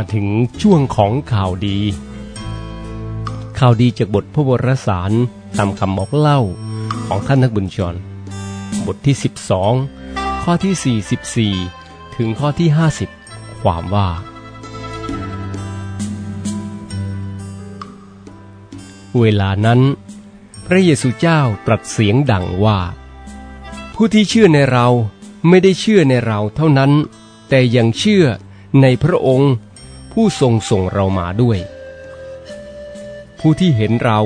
าถึงช่วงของข่าวดี ข่าวดีจากบทพระวรสารตามคำบอกเล่าของท่านนักบุญชน บทที่ 12 ข้อที่ 44 ถึงข้อที่ 50 ความว่า เวลานั้น พระเยซูเจ้าตรัสเสียงดังว่า ผู้ที่เชื่อในเราไม่ได้เชื่อในเราเท่านั้น แต่ยังเชื่อในพระองค์ ผู้ทรงส่งเรามาด้วย ผู้ที่เห็นเรา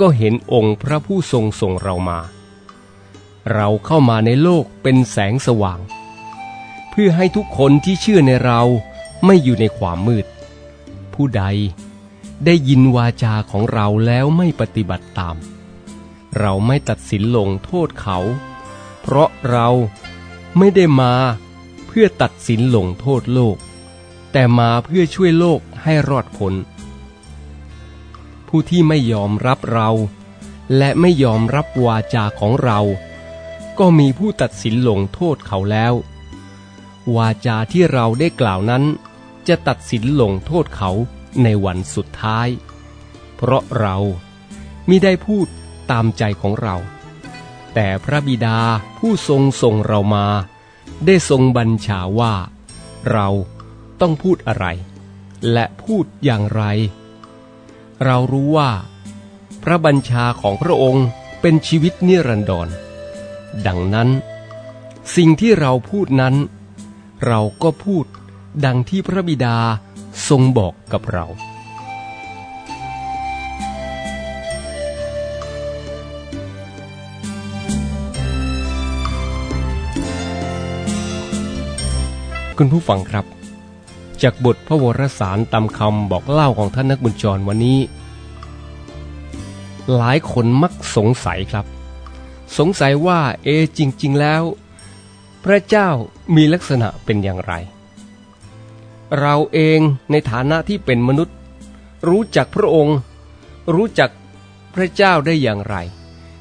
ก็เห็นองค์พระผู้ทรงส่งเรามา เราเข้ามาในโลกเป็นแสงสว่าง เพื่อให้ทุกคนที่เชื่อในเราไม่อยู่ในความมืด ผู้ใดได้ยินวาจาของเราแล้วไม่ปฏิบัติตาม เราไม่ตัดสินลงโทษเขา เพราะเราไม่ได้มาเพื่อตัดสินลงโทษโลก แต่มาเพื่อช่วยโลกให้รอดพ้น ผู้ที่ไม่ยอมรับเรา และไม่ยอมรับวาจาของเรา ก็มีผู้ตัดสินลงโทษเขาแล้ว วาจาที่เราได้กล่าวนั้น จะตัดสินลงโทษเขาในวันสุดท้าย เพราะเรามิได้พูดตามใจของเรา แต่พระบิดาผู้ทรงส่งเรามา ได้ทรงบัญชาว่า เรา ต้องพูดอะไร และพูดอย่างไร เรารู้ว่า พระบัญชาของพระองค์เป็นชีวิตนิรันดร ดังนั้น สิ่งที่เราพูดนั้น เราก็พูดดังที่พระบิดาทรงบอกกับเรา คุณผู้ฟังครับ จากบทพระวรสารตามคำบอกเล่าของท่านนักบุญจรวันนี้ หลายคนมักสงสัยครับ สงสัยว่าเอจริง ๆ แล้ว พระเจ้ามีลักษณะเป็นอย่างไร เราเองในฐานะที่เป็นมนุษย์ รู้จักพระองค์ รู้จักพระเจ้าได้อย่างไร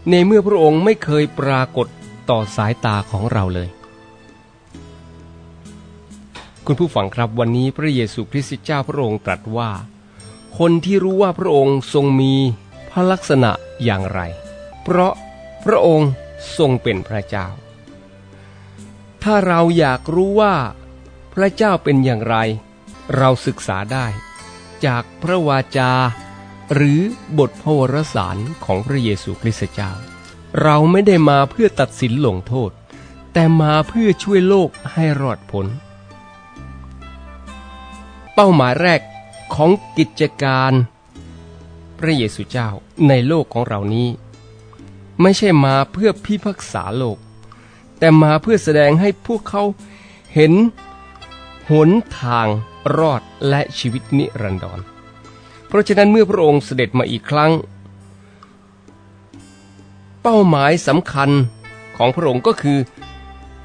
ในเมื่อพระองค์ไม่เคยปรากฏต่อสายตาของเราเลย คุณผู้ฟังครับวันนี้พระเยซูคริสต์เจ้าพระองค์ตรัสว่า คนที่รู้ว่าพระองค์ทรงมีพระลักษณะอย่างไร เพราะพระองค์ทรงเป็นพระเจ้า ถ้าเราอยากรู้ว่าพระเจ้าเป็นอย่างไร เราศึกษาได้ จากพระวาจา หรือบทพวรสารของพระเยซูคริสต์เจ้า เราไม่ได้มาเพื่อตัดสินลงโทษ แต่มาเพื่อช่วยโลกให้รอดพ้น เป้าหมายแรกของกิจการ พระเยซูเจ้าในโลกของเรานี้ ไม่ใช่มาเพื่อพิพากษาโลก แต่มาเพื่อแสดงให้พวกเขาเห็นหนทางรอดและชีวิตนิรันดร เพราะฉะนั้นเมื่อพระองค์เสด็จมาอีกครั้ง เป้าหมายสำคัญของพระองค์ก็คือ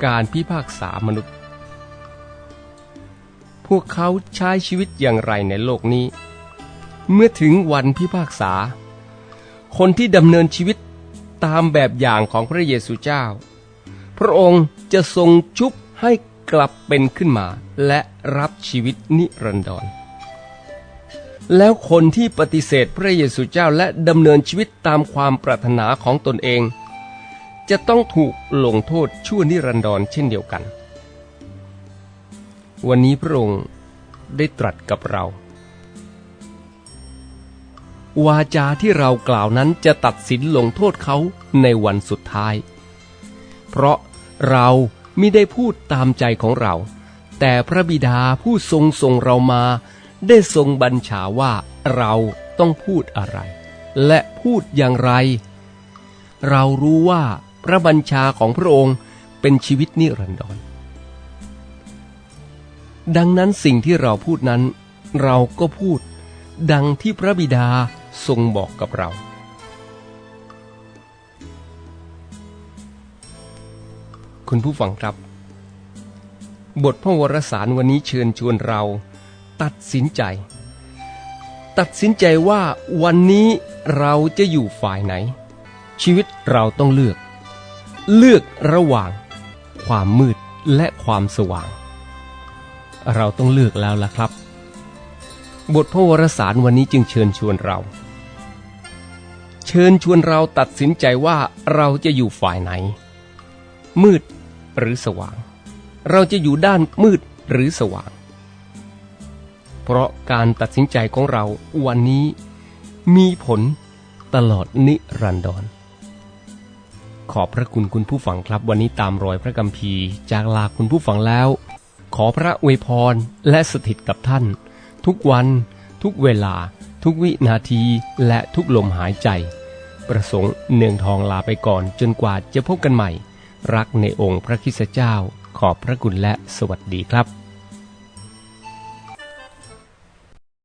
การพิพากษามนุษย์ พวกเขาใช้ชีวิตอย่างไรในโลกนี้ เมื่อถึงวันพิพากษา คนที่ดำเนินชีวิตตามแบบอย่างของพระเยซูเจ้า พระองค์จะทรงชุบให้กลับเป็นขึ้นมาและรับชีวิตนิรันดร แล้วคนที่ปฏิเสธพระเยซูเจ้าและดำเนินชีวิตตามความปรารถนาของตนเอง จะต้องถูกลงโทษชั่วนิรันดรเช่นเดียวกัน วันนี้พระองค์ได้ตรัสกับเรา วาจาที่เรากล่าวนั้นจะตัดสินลงโทษเขาในวันสุดท้าย เพราะเราไมิได้พูดตามใจของเรา แต่พระบิดาผู้ทรงส่งเรามาได้ทรงบัญชาว่าเราต้องพูดอะไร และพูดอย่างไร เรารู้ว่าพระบัญชาของพระองค์เป็นชีวิตนิรันดร ดังนั้นสิ่งที่เราพูดนั้น เราก็พูด ดังที่พระบิดาทรงบอกกับเรา คุณผู้ฟังครับ บทพระวรสารวันนี้เชิญชวนเรา ตัดสินใจ ตัดสินใจว่าวันนี้เราจะอยู่ฝ่ายไหน ชีวิตเราต้องเลือก เลือกระหว่าง ความมืดและความสว่าง เราต้องเลือกแล้วล่ะครับ บทพระวรสารวันนี้จึงเชิญชวนเรา เชิญชวนเราตัดสินใจว่าเราจะอยู่ฝ่ายไหน มืดหรือสว่าง เราจะอยู่ด้านมืดหรือสว่าง เพราะการตัดสินใจของเราวันนี้มีผลตลอดนิรันดรขอบพระคุณคุณผู้ฟังครับวันนี้ตามรอยพระกัมภีจากลาคุณผู้ฟังแล้ว ขอพระอวยพรและสถิตกับท่าน ทุกวัน ทุกเวลา ทุกวินาทีและทุกลมหายใจ ประสงค์เนืองทองลาไปก่อนจนกว่าจะพบกันใหม่ รักในองค์พระคิสเจ้า ขอบพระคุณและสวัสดีครับ